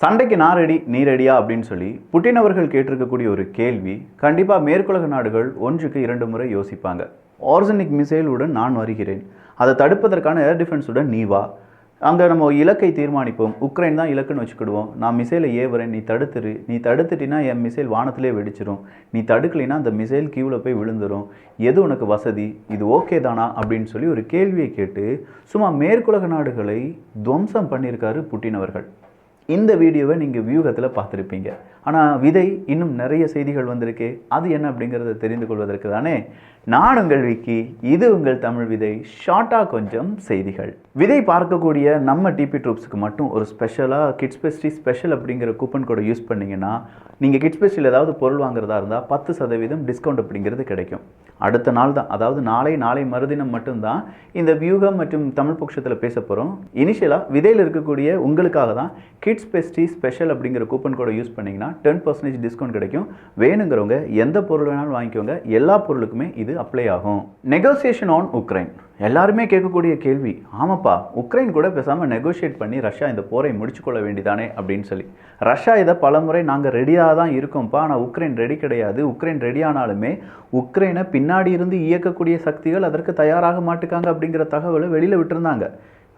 சண்டைக்கு நான் ரெடி நீ ரெடியா அப்படின்னு சொல்லி புட்டின் அவர்கள் கேட்டிருக்கக்கூடிய ஒரு கேள்வி கண்டிப்பாக மேற்குலக நாடுகள் ஒன்றுக்கு இரண்டு முறை யோசிப்பாங்க. ஆர்சனிக் மிசைலுடன் நான் வருகிறேன். அதை தடுப்பதற்கான ஏர் டிஃபென்ஸுடன் நீ வா. அங்கே நம்ம இலக்கை தீர்மானிப்போம். உக்ரைன் தான் இலக்குன்னு வச்சுக்கிடுவோம். நான் மிசைலை ஏவுறேன். நீ தடுத்துரு. நீ தடுத்துட்டினா என் மிசைல் வானத்திலே வெடிச்சிரும். நீ தடுக்கலைன்னா அந்த மிசைல் கீழே போய் விழுந்துடும் எது உனக்கு வசதி? இது ஓகே தானா? அப்படின்னு சொல்லி ஒரு கேள்வியை கேட்டு சும்மா மேற்குலக நாடுகளை துவம்சம் பண்ணியிருக்காரு புட்டின் அவர்கள். இந்த வீடியோவை நீங்கள் வியூகத்தில் பார்த்துருப்பீங்க. ஆனால் விதை இன்னும் நிறைய செய்திகள் வந்திருக்கு. அது என்ன அப்படிங்கிறத தெரிந்து கொள்வதற்கு தானே? நான் உங்கள் விக்கி இது உங்கள் தமிழ் விதை. ஷார்ட்டாக கொஞ்சம் செய்திகள். விதை பார்க்கக்கூடிய நம்ம டிபி ட்ரூப்ஸுக்கு மட்டும் ஒரு ஸ்பெஷலாக கிட்ஸ் பெஸ்டி ஸ்பெஷல் அப்படிங்கிற கூப்பன் கோடை யூஸ் பண்ணிங்கன்னா நீங்கள் கிட்ஸ் பெஸ்டியில் ஏதாவது பொருள் வாங்குறதா இருந்தால் பத்து சதவீதம் டிஸ்கவுண்ட் அப்படிங்கிறது கிடைக்கும். அடுத்த நாள் தான் அதாவது நாளை நாளை மறுதினம் மட்டும்தான் இந்த வியூகம் மற்றும் தமிழ் பட்சத்தில் பேச போகிறோம் இனிஷியலாக விதையில் இருக்கக்கூடிய உங்களுக்காக தான் கிட்ஸ் பெஸ்டி ஸ்பெஷல் அப்படிங்கிற கூப்பன் கோடை யூஸ் பண்ணிங்கன்னா டென் பர்சன்டேஜ் டிஸ்கவுண்ட் கிடைக்கும். வேணுங்கிறவங்க எந்த பொருள் வேணாலும் வாங்கிக்கோங்க. எல்லா பொருளுக்குமே இது அப்ளை ஆகும். நெகோசியேஷன் ஆன் உக்ரைன் எல்லாருமே கேட்கக்கூடிய கேள்வி. ஆமாப்பா உக்ரைன் கூட பேசாமல் நெகோஷியேட் பண்ணி ரஷ்யா இந்த போரை முடிச்சுக்கொள்ள வேண்டியதானே அப்படின்னு சொல்லி. ரஷ்யா இதை பலமுறை நாங்கள் ரெடியாக தான் இருக்கோம்ப்பா. ஆனால் உக்ரைன் ரெடி கிடையாது. உக்ரைன் ரெடியானாலுமே உக்ரைனை பின்னாடி இருந்து இயக்கக்கூடிய சக்திகள் அதற்கு தயாராக மாட்டுக்காங்க அப்படிங்கிற தகவலை வெளியில் விட்டுருந்தாங்க.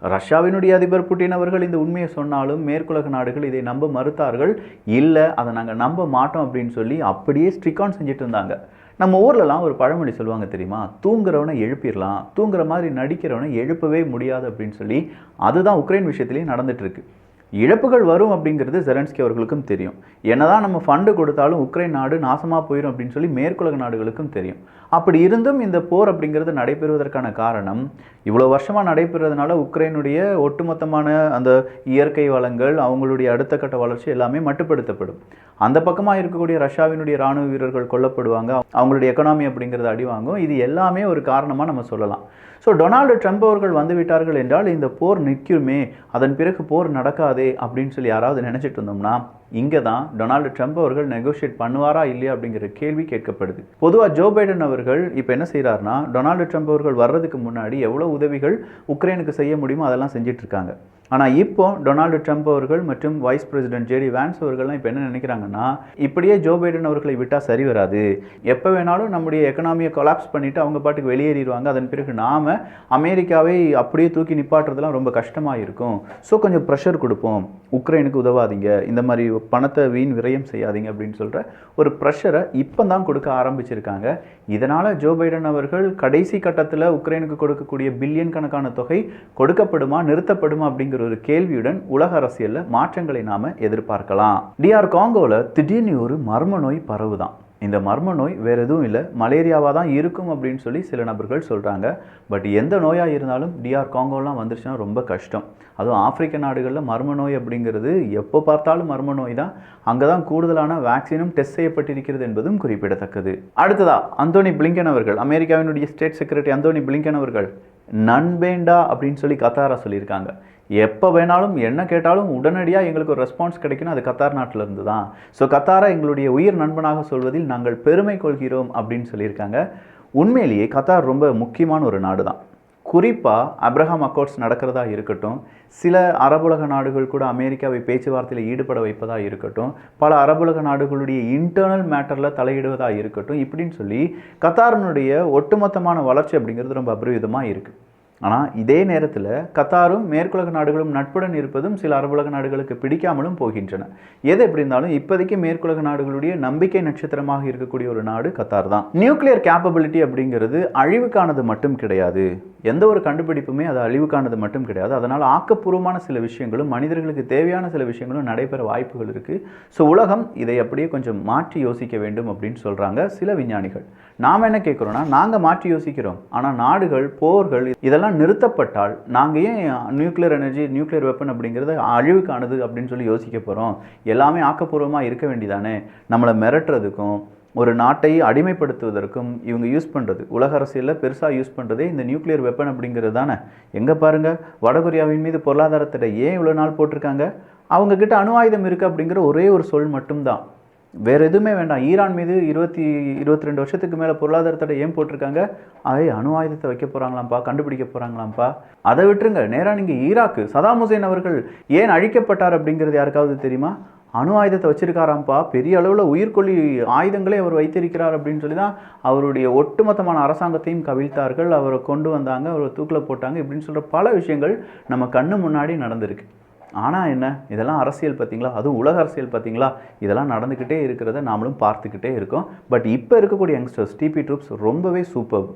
ரஷ்யாவினுடைய அதிபர் புட்டின் அவர்கள் இந்த உண்மையை சொன்னாலும் மேற்குலக நாடுகள் இதை நம்ப மறுத்தார்கள். இல்லை அதை நாங்கள் நம்ப மாட்டோம் அப்படின்னு சொல்லி அப்படியே ஸ்ட்ரிகான் செஞ்சுட்டு இருந்தாங்க. நம்ம ஊர்லலாம் ஒரு பழமொழி சொல்லுவாங்க தெரியுமா? தூங்குறவனை எழுப்பிடலாம். தூங்குற மாதிரி நடிக்கிறவனை எழுப்பவே முடியாது அப்படின்னு சொல்லி அதுதான் உக்ரைன் விஷயத்துலேயும் நடந்துட்டு இருக்கு. இழப்புகள் வரும் அப்படிங்கிறது ஜெலன்ஸ்கி அவர்களுக்கும் தெரியும். என்னதான் நம்ம ஃபண்டு கொடுத்தாலும் உக்ரைன் நாடு நாசமாக போயிடும் அப்படின்னு சொல்லி மேற்குலக நாடுகளுக்கும் தெரியும். அப்படி இருந்தும் இந்த போர் அப்படிங்கிறது நடைபெறுவதற்கான காரணம் இவ்வளோ வருஷமாக நடைபெறதுனால உக்ரைனுடைய ஒட்டுமொத்தமான அந்த இயற்கை வளங்கள் அவங்களுடைய அடுத்த கட்ட வளர்ச்சி எல்லாமே மட்டுப்படுத்தப்படும். அந்த பக்கமாக இருக்கக்கூடிய ரஷ்யாவினுடைய ராணுவ வீரர்கள் கொல்லப்படுவாங்க அவங்களுடைய எக்கனாமி அப்படிங்கிறது அடிவாங்கும் இது எல்லாமே ஒரு காரணமாக நம்ம சொல்லலாம். ஸோ டொனால்டு ட்ரம்ப் அவர்கள் வந்து விட்டார்கள் என்றால் இந்த போர் நிற்குமே அதன் பிறகு போர் நடக்காதே அப்படின்னு சொல்லி யாராவது நினச்சிட்டு இருந்தோம்னா இங்கே தான் டொனால்டு ட்ரம்ப் அவர்கள் நெகோஷியேட் பண்ணுவாரா இல்லையா அப்படிங்கிற கேள்வி கேட்கப்படுது. பொதுவாக ஜோ பைடன் அவர்கள் இப்போ என்ன செய்கிறாருன்னா டொனால்டு ட்ரம்ப் அவர்கள் வர்றதுக்கு முன்னாடி எவ்வளோ உதவிகள் உக்ரைனுக்கு செய்ய முடியுமோ அதெல்லாம் செஞ்சுட்டு இருக்காங்க. ஆனால் இப்போ டொனால்டு ட்ரம்ப் அவர்கள் மற்றும் வைஸ் பிரசிடென்ட் ஜேடி வேன்ஸ் அவர்கள்லாம் இப்போ என்ன நினைக்கிறாங்கன்னா இப்படியே ஜோ பைடன் அவர்களை விட்டால் சரி வராது. எப்போ வேணாலும் நம்முடைய எக்கனாமியை கொலாப்ஸ் பண்ணிவிட்டு அவங்க பாட்டுக்கு வெளியேறிடுவாங்க. அதன் பிறகு நாம் அமெரிக்காவை அப்படியே தூக்கி நிப்பாட்டுறதுலாம் ரொம்ப கஷ்டமாக இருக்கும். ஸோ கொஞ்சம் ப்ரெஷர் கொடுப்போம். உக்ரைனுக்கு உதவாதீங்க. இந்த மாதிரி பணத்தை வீண் விரயம் செய்யாதீங்க அப்படின்னு சொல்கிற ஒரு ப்ரெஷரை இப்போ தான் கொடுக்க ஆரம்பிச்சிருக்காங்க. இதனால் ஜோ பைடன் அவர்கள் கடைசி கட்டத்தில் உக்ரைனுக்கு கொடுக்கக்கூடிய பில்லியன் கணக்கான தொகை கொடுக்கப்படுமா நிறுத்தப்படுமா அப்படிங்கிற ஒரு கேள்வியுடன் உலக அரசியலில் மாற்றங்களை நாம் எதிர்பார்க்கலாம். டிஆர் காங்கோவில் திடீர்னு ஒரு மர்ம நோய் பரவுதான். இந்த மர்ம நோய் வேறு எதுவும் இல்லை. மலேரியாவாக தான் இருக்கும் அப்படின்னு சொல்லி சில நபர்கள் சொல்கிறாங்க பட் எந்த நோயாக இருந்தாலும் டிஆர் காங்கோலாம் வந்துருச்சுன்னா ரொம்ப கஷ்டம். அதுவும் ஆப்பிரிக்க நாடுகளில் மர்ம நோய் அப்படிங்கிறது எப்போ பார்த்தாலும் மர்ம நோய் தான். அங்கே தான் கூடுதலான வேக்சினும் டெஸ்ட் செய்யப்பட்டிருக்கிறது என்பதும் குறிப்பிடத்தக்கது. அடுத்ததாக அந்தோனி பிளிங்கன் அவர்கள் அமெரிக்காவினுடைய ஸ்டேட் செக்ரட்டரி அந்தோனி பிளிங்கன் அவர்கள் நண்பேண்டா அப்படின்னு சொல்லி கத்தாரா சொல்லியிருக்காங்க. எப்போ வேணாலும் என்ன கேட்டாலும் உடனடியாக எங்களுக்கு ஒரு ரெஸ்பான்ஸ் கிடைக்கணும். அது கத்தார் நாட்டில் இருந்து தான் ஸோ கத்தாரா எங்களுடைய உயிர் நண்பனாக சொல்வதில் நாங்கள் பெருமை கொள்கிறோம் அப்படின்னு சொல்லியிருக்காங்க. உண்மையிலேயே கத்தார் ரொம்ப முக்கியமான ஒரு நாடு தான் குறிப்பாக அப்ரஹாம் அக்கோட்ஸ் நடக்கிறதா இருக்கட்டும் சில அரபுலக நாடுகள் கூட அமெரிக்காவை பேச்சுவார்த்தையில் ஈடுபட வைப்பதாக இருக்கட்டும் பல அரபுலக நாடுகளுடைய இன்டர்னல் மேட்டரில் தலையிடுவதாக இருக்கட்டும் இப்படின்னு சொல்லி கத்தாரினுடைய ஒட்டுமொத்தமான வளர்ச்சி அப்படிங்கிறது ரொம்ப அபரிவிதமாக இருக்குது ஆனால் இதே நேரத்தில் கத்தாரும் மேற்குலக நாடுகளும் நட்புடன் இருப்பதும் சில அரபுலக நாடுகளுக்கு பிடிக்காமலும் போகின்றன. எது எப்படி இருந்தாலும் இப்போதைக்கு மேற்குலக நாடுகளுடைய நம்பிக்கை நட்சத்திரமாக இருக்கக்கூடிய ஒரு நாடு கத்தார் தான். நியூக்ளியர் கேப்பபிலிட்டி அப்படிங்கிறது அழிவுக்கானது மட்டும் கிடையாது. எந்த ஒரு கண்டுபிடிப்புமே அது அழிவுக்கானது மட்டும் கிடையாது. அதனால் ஆக்கப்பூர்வமான சில விஷயங்களும் மனிதர்களுக்கு தேவையான சில விஷயங்களும் நடைபெற வாய்ப்புகள் இருக்குது ஸோ உலகம் இதை அப்படியே கொஞ்சம் மாற்றி யோசிக்க வேண்டும் அப்படின்னு சொல்கிறாங்க சில விஞ்ஞானிகள். நாம் என்ன கேட்குறோன்னா நாங்கள் மாற்றி யோசிக்கிறோம். ஆனால் நாடுகள் போர்கள் இதெல்லாம் நிறுத்தப்பட்டால் நாங்கள் ஏன் நியூக்ளியர் எனர்ஜி நியூக்ளியர் வெப்பன் அப்படிங்கிறது அழிவுக்கானது அப்படின்னு சொல்லி யோசிக்க போகிறோம் எல்லாமே ஆக்கப்பூர்வமாக இருக்க வேண்டியதானே நம்மளை மிரட்டுறதுக்கும் ஒரு நாட்டை அடிமைப்படுத்துவதற்கும் இவங்க யூஸ் பண்ணுறது உலக அரசியலில் பெருசாக யூஸ் பண்ணுறதே இந்த நியூக்ளியர் வெப்பன் அப்படிங்கிறது தானே? எங்கே பாருங்கள் வடகொரியாவின் மீது பொருளாதாரத்தை ஏன் இவ்வளோ நாள் போட்டிருக்காங்க? அவங்கக்கிட்ட அணு ஆயுதம் இருக்குது அப்படிங்கிற ஒரே ஒரு சொல் மட்டும்தான். வேறு எதுவுமே வேண்டாம். ஈரான் மீது இருபத்தி இருபத்தி ரெண்டு வருஷத்துக்கு மேலே பொருளாதார தடை ஏன் போட்டிருக்காங்க? அதை அணு ஆயுதத்தை வைக்க போகிறாங்களாம்ப்பா கண்டுபிடிக்க போகிறாங்களாம்ப்பா அதை விட்டுருங்க. நேராக நீங்கள் ஈராக்கு சதாம் ஹுசேன் அவர்கள் ஏன் அழிக்கப்பட்டார் அப்படிங்கிறது யாருக்காவது தெரியுமா? அணு ஆயுதத்தை வச்சிருக்காராம்ப்பா. பெரிய அளவில் உயிர்கொல்லி ஆயுதங்களே அவர் வைத்திருக்கிறார் அப்படின்னு சொல்லி தான் அவருடைய ஒட்டுமொத்தமான அரசாங்கத்தையும் கவிழ்த்தார்கள். அவரை கொண்டு வந்தாங்க அவரை தூக்கில் போட்டாங்க இப்படின்னு சொல்கிற பல விஷயங்கள் நம்ம கண்ணு முன்னாடி நடந்திருக்கு. ஆனால் என்ன? இதெல்லாம் அரசியல் பார்த்தீங்களா? அதுவும் உலக அரசியல் பார்த்தீங்களா? இதெல்லாம் நடந்துக்கிட்டே இருக்கிறத நாமளும் பார்த்துக்கிட்டே இருக்கோம். பட் இப்போ இருக்கக்கூடிய யங்ஸ்டர்ஸ் டிபி ட்ரூப்ஸ் ரொம்பவே சூப்பர்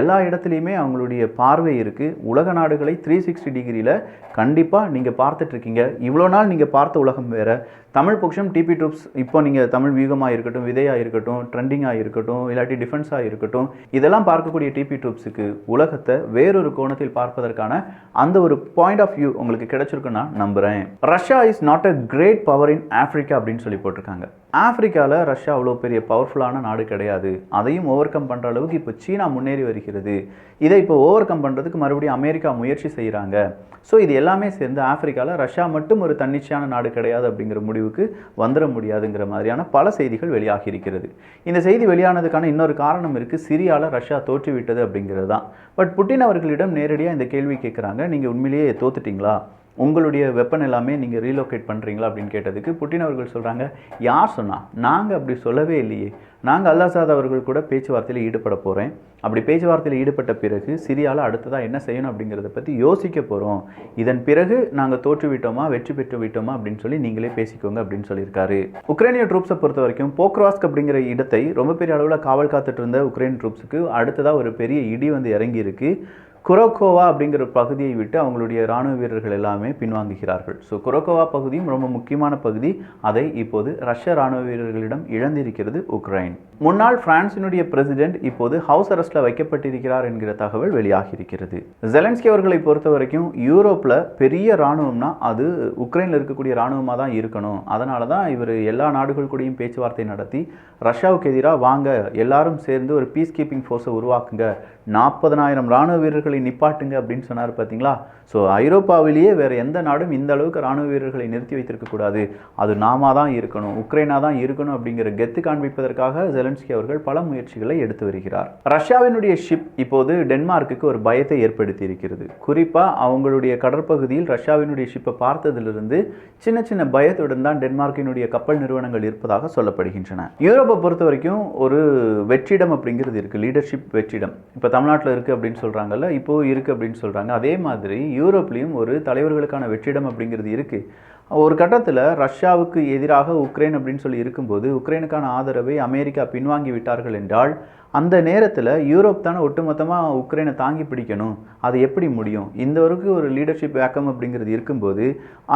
எல்லா இடத்துலையுமே அவங்களுடைய பார்வை இருக்குது உலக நாடுகளை த்ரீ சிக்ஸ்டி டிகிரியில் கண்டிப்பாக நீங்கள் பார்த்துட்ருக்கீங்க இவ்வளோ நாள் நீங்கள் பார்த்த உலகம் வேறு. தமிழ் பட்சம் டிபி ட்ரூப்ஸ் இப்போ நீங்கள் தமிழ் வியூகமாக இருக்கட்டும் விதையாக இருக்கட்டும் ட்ரெண்டிங்காக இருக்கட்டும் இல்லாட்டி டிஃபென்ஸாக இருக்கட்டும் இதெல்லாம் பார்க்கக்கூடிய டிபி ட்ரூப்ஸுக்கு உலகத்தை வேறொரு கோணத்தில் பார்ப்பதற்கான அந்த ஒரு பாயிண்ட் ஆஃப் வியூ உங்களுக்கு கிடைச்சிருக்குன்னு நான் நம்புகிறேன் Russia is not a great power in Africa அப்படின்னு சொல்லி போட்டிருக்காங்க. ஆப்பிரிக்காவில் ரஷ்யா அவ்வளோ பெரிய பவர்ஃபுல்லான நாடு கிடையாது. அதையும் ஓவர் கம் பண்ணுற அளவுக்கு இப்போ சீனா முன்னேறி வருகிறது. இதை இப்போ ஓவர் கம் பண்ணுறதுக்கு மறுபடியும் அமெரிக்கா முயற்சி செய்கிறாங்க ஸோ இது எல்லாமே சேர்ந்து ஆப்பிரிக்காவில் ரஷ்யா மட்டும் ஒரு தன்னிச்சையான நாடு கிடையாது அப்படிங்கிற முடிவுக்கு வந்துட முடியாதுங்கிற மாதிரியான பல செய்திகள் வெளியாகி இருக்கிறது. இந்த செய்தி வெளியானதுக்கான இன்னொரு காரணம் இருக்குது சிரியாவில் ரஷ்யா தோற்றுவிட்டது அப்படிங்கிறது தான். பட் புட்டின் அவர்களிடம் நேரடியாக இந்த கேள்வி கேட்குறாங்க நீங்கள் உண்மையிலேயே தோத்துட்டிங்களா? உங்களுடைய வெப்பன் எல்லாமே நீங்கள் ரீலோகேட் பண்ணுறீங்களா அப்படின்னு கேட்டதுக்கு புட்டின் அவர்கள் சொல்கிறாங்க யார் சொன்னால் நாங்கள் அப்படி சொல்லவே இல்லையே. நாங்கள் அல்லாசாத் அவர்கள் கூட பேச்சுவார்த்தையில் ஈடுபட போகிறேன் அப்படி பேச்சுவார்த்தையில் ஈடுபட்ட பிறகு சிரியாவில் அடுத்ததாக என்ன செய்யணும் அப்படிங்கிறத பற்றி யோசிக்க போகிறோம் இதன் பிறகு நாங்கள் தோற்றுவிட்டோமா வெற்றி பெற்று விட்டோமா அப்படின்னு சொல்லி நீங்களே பேசிக்கோங்க அப்படின்னு சொல்லியிருக்காரு. உக்ரைனிய ட்ரூப்ஸை பொறுத்த வரைக்கும் போக்ராஸ்க் அப்படிங்கிற இடத்தை ரொம்ப பெரிய அளவில் காவல் காத்துட்டு இருந்த உக்ரைன் ட்ரூப்ஸுக்கு அடுத்ததாக ஒரு பெரிய இடி வந்து இறங்கியிருக்கு. குரோகோவா அப்படிங்கிற பகுதியை விட்டு அவங்களுடைய இராணுவ வீரர்கள் எல்லாமே பின்வாங்குகிறார்கள். ஸோ குரோகோவா பகுதியும் ரொம்ப முக்கியமான பகுதி. அதை இப்போது ரஷ்ய இராணுவ வீரர்களிடம் இழந்திருக்கிறது உக்ரைன். முன்னாள் பிரான்சினுடைய பிரசிடென்ட் இப்போது ஹவுஸ் அரெஸ்டில் வைக்கப்பட்டிருக்கிறார் என்கிற தகவல் வெளியாகியிருக்கிறது. ஜெலன்ஸ்கி அவர்களை பொறுத்த வரைக்கும் யூரோப்பில் பெரிய இராணுவம்னா அது உக்ரைனில் இருக்கக்கூடிய இராணுவமாக தான் இருக்கணும். அதனால தான் இவர் எல்லா நாடுகள் கூடயும் பேச்சுவார்த்தை நடத்தி ரஷ்யாவுக்கு எதிராக வாங்க எல்லாரும் சேர்ந்து ஒரு பீஸ் கீப்பிங் ஃபோர்ஸை உருவாக்குங்க. நாற்பதனாயிரம் ராணுவ வீரர்களை நிப்பாட்டுங்க அப்படின்னு சொன்னார் பார்த்தீங்களா? ஸோ ஐரோப்பாவிலேயே வேறு எந்த நாடும் இந்த அளவுக்கு ராணுவ வீரர்களை நிறுத்தி வைத்திருக்கக்கூடாது அது நாம தான் இருக்கணும் உக்ரைனா தான் இருக்கணும் அப்படிங்கிற கெத்து காண்பிப்பதற்காக ஜெலன்ஸ்கி அவர்கள் பல முயற்சிகளை எடுத்து வருகிறார். ரஷ்யாவினுடைய ஷிப் இப்போது டென்மார்க்குக்கு ஒரு பயத்தை ஏற்படுத்தி இருக்கிறது குறிப்பாக அவங்களுடைய கடற்பகுதியில் ரஷ்யாவினுடைய ஷிப்பை பார்த்ததிலிருந்து சின்ன சின்ன பயத்துடன் தான் டென்மார்க்கினுடைய கப்பல் நிறுவனங்கள் இருப்பதாக சொல்லப்படுகின்றன. யூரோப்பை பொறுத்த வரைக்கும் ஒரு வெற்றிடம் அப்படிங்கிறது இருக்குது லீடர்ஷிப் வெற்றிடம். இப்போ தமிழ்நாட்டில் இருக்குது அப்படின்னு சொல்கிறாங்கல்ல இப்போ இருக்குது அப்படின்னு சொல்கிறாங்க அதே மாதிரி யூரோப்லேயும் ஒரு தலைவர்களுக்கான வெற்றிடம் அப்படிங்கிறது இருக்குது ஒரு கட்டத்தில் ரஷ்யாவுக்கு எதிராக உக்ரைன் அப்படின்னு சொல்லி இருக்கும்போது உக்ரைனுக்கான ஆதரவை அமெரிக்கா பின்வாங்கி விட்டார்கள் என்றால் அந்த நேரத்தில் யூரோப் தானே ஒட்டுமொத்தமாக உக்ரைனை தாங்கி பிடிக்கணும். அது எப்படி முடியும்? இந்த வரைக்கும் ஒரு லீடர்ஷிப் வேக்கம் அப்படிங்கிறது இருக்கும்போது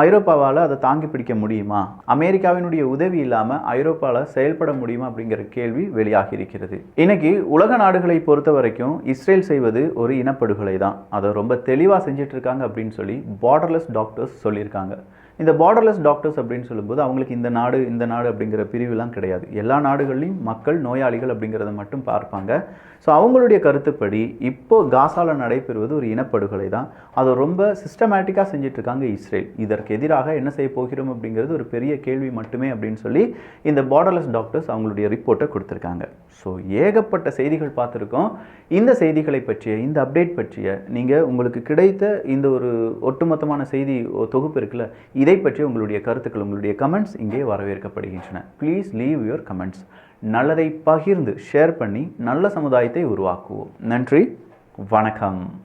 ஐரோப்பாவால் அதை தாங்கி பிடிக்க முடியுமா? அமெரிக்காவினுடைய உதவி இல்லாமல் ஐரோப்பாவில் செயல்பட முடியுமா அப்படிங்கிற கேள்வி வெளியாகி இருக்கிறது. இன்னைக்கு உலக நாடுகளை பொறுத்த வரைக்கும் இஸ்ரேல் செய்வது ஒரு இனப்படுகொலை தான் அதை ரொம்ப தெளிவாக செஞ்சுட்டு இருக்காங்க அப்படின்னு சொல்லி பார்டர்லெஸ் டாக்டர்ஸ் சொல்லியிருக்காங்க. இந்த பார்டர்லெஸ் டாக்டர்ஸ் அப்படின்னு சொல்லும்போது அவங்களுக்கு இந்த நாடு இந்த நாடு அப்படிங்கிற பிரிவுலாம் கிடையாது. எல்லா நாடுகள்லையும் மக்கள் நோயாளிகள் அப்படிங்கிறத மட்டும் பார்ப்பாங்க. ஸோ அவங்களுடைய கருத்துப்படி இப்போ காசால நடைபெறுவது ஒரு இனப்படுகொலை தான். அதை ரொம்ப சிஸ்டமேட்டிக்காக செஞ்சுட்டு இருக்காங்க இஸ்ரேல். இதற்கு எதிராக என்ன செய்ய போகிறோம் அப்படிங்கிறது ஒரு பெரிய கேள்வி மட்டுமே அப்படின்னு சொல்லி இந்த பார்டர்லெஸ் டாக்டர்ஸ் அவங்களுடைய ரிப்போர்ட்டை கொடுத்துருக்காங்க. ஸோ ஏகப்பட்ட செய்திகள் பார்த்துருக்கோம். இந்த செய்திகளை பற்றிய இந்த அப்டேட் பற்றிய நீங்கள் உங்களுக்கு கிடைத்த இந்த ஒரு ஒட்டுமொத்தமான செய்தி தொகுப்பு இருக்குல்ல இதை பற்றி உங்களுடைய கருத்துக்கள் உங்களுடைய கமெண்ட்ஸ் இங்கே வரவேற்கப்படுகின்றன. ப்ளீஸ் லீவ் யுவர் கமெண்ட்ஸ் நல்லதை பகிர்ந்து ஷேர் பண்ணி நல்ல சமுதாயத்தை உருவாக்குவோம். நன்றி. வணக்கம்.